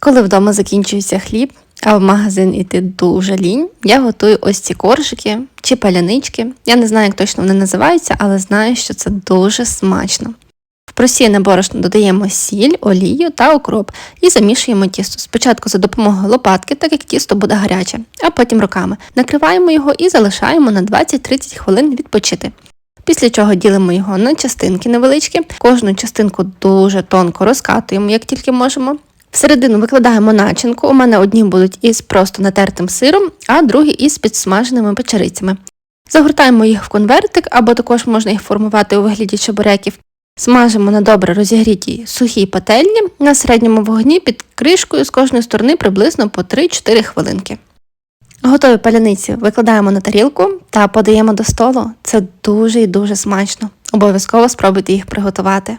Коли вдома закінчується хліб, а в магазин іти дуже лінь, я готую ось ці коржики чи палянички. Я не знаю, як точно вони називаються, але знаю, що це дуже смачно. В просіяне борошно додаємо сіль, олію та укроп і замішуємо тісто. Спочатку за допомогою лопатки, так як тісто буде гаряче, а потім руками. Накриваємо його і залишаємо на 20-30 хвилин відпочити. Після чого ділимо його на частинки невеличкі, кожну частинку дуже тонко розкатуємо, як тільки можемо. Всередину викладаємо начинку. У мене одні будуть із просто натертим сиром, а другі із підсмаженими печерицями. Загортаємо їх в конвертик, або також можна їх формувати у вигляді чебуреків. Смажимо на добре розігрітій сухій пательні на середньому вогні під кришкою з кожної сторони приблизно по 3-4 хвилинки. Готові паляниці викладаємо на тарілку та подаємо до столу. Це дуже і дуже смачно. Обов'язково спробуйте їх приготувати.